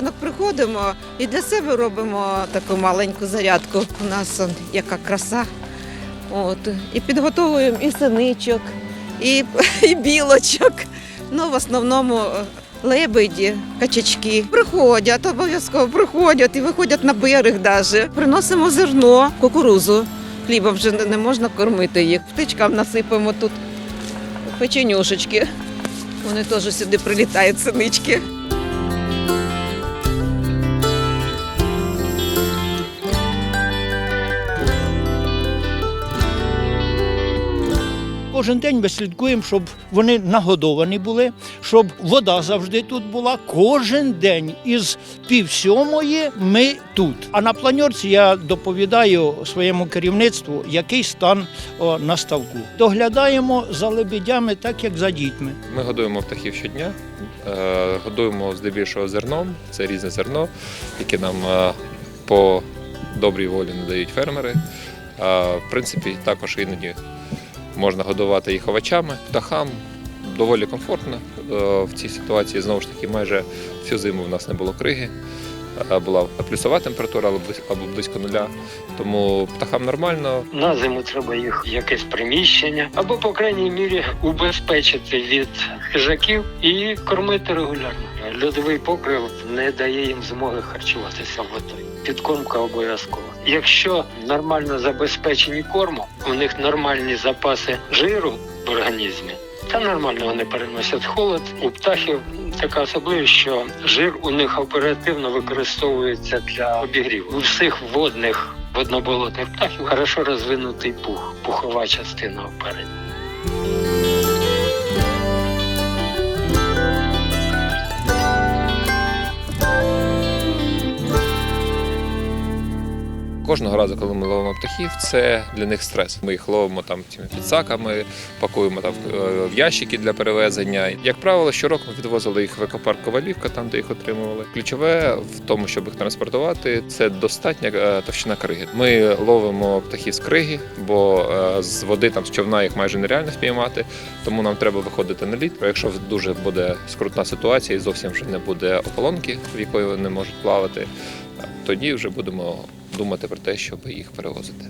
ранок приходимо і для себе робимо таку маленьку зарядку. У нас он, яка краса. От. І підготовуємо і синичок, і, і білочок. Ну, в основному е, лебеді, качачки. Приходять, обов'язково приходять і виходять на берег навіть. Приносимо зерно, кукурузу. Хлібом вже не- можна кормити їх. Птичкам насипемо тут печенюшечки. Вони теж сюди прилітають, синички. Кожен день ми слідкуємо, щоб вони нагодовані були, щоб вода завжди тут була. Кожен день із пів сьомої ми тут. А на планьорці я доповідаю своєму керівництву, який стан о, на ставку. Доглядаємо за лебедями, так як за дітьми. Ми годуємо птахів щодня, е, годуємо здебільшого зерном. Це різне зерно, яке нам е, по добрій волі надають фермери. В принципі, також іноді можна годувати їх овочами, птахам. Доволі комфортно е, в цій ситуації. Знову ж таки, майже всю зиму в нас не було криги. Е, Була плюсова температура або близь- або близько нуля. Тому птахам нормально, На зиму треба їх якесь приміщення, або, по крайній мірі, убезпечити від хижаків і кормити регулярно. Льодовий покрив не дає їм змоги харчуватися водою. Підкормка обов'язкова. Якщо нормально забезпечені кормом, у них нормальні запаси жиру в організмі. Та нормально вони переносять холод. У птахів така особливість, що жир у них оперативно використовується для обігріву. У всіх водних водноболотних птахів хорошо розвинутий пух, пухова частина оперення. Кожного разу, коли ми ловимо птахів, це для них стрес. Ми їх ловимо там цими підсаками, пакуємо там е, в ящики для перевезення. Як правило, щороку ми відвозили їх в екопарк Ковалівка, там де їх отримували. Ключове в тому, щоб їх транспортувати, це достатня е, товщина криги. Ми ловимо птахів з криги, бо е, з води там з човна їх майже нереально спіймати, тому нам треба виходити на лід. Якщо дуже буде скрутна ситуація і зовсім вже не буде ополонки, в якої вони можуть плавати, тоді вже будемо думати про те, щоб їх перевозити.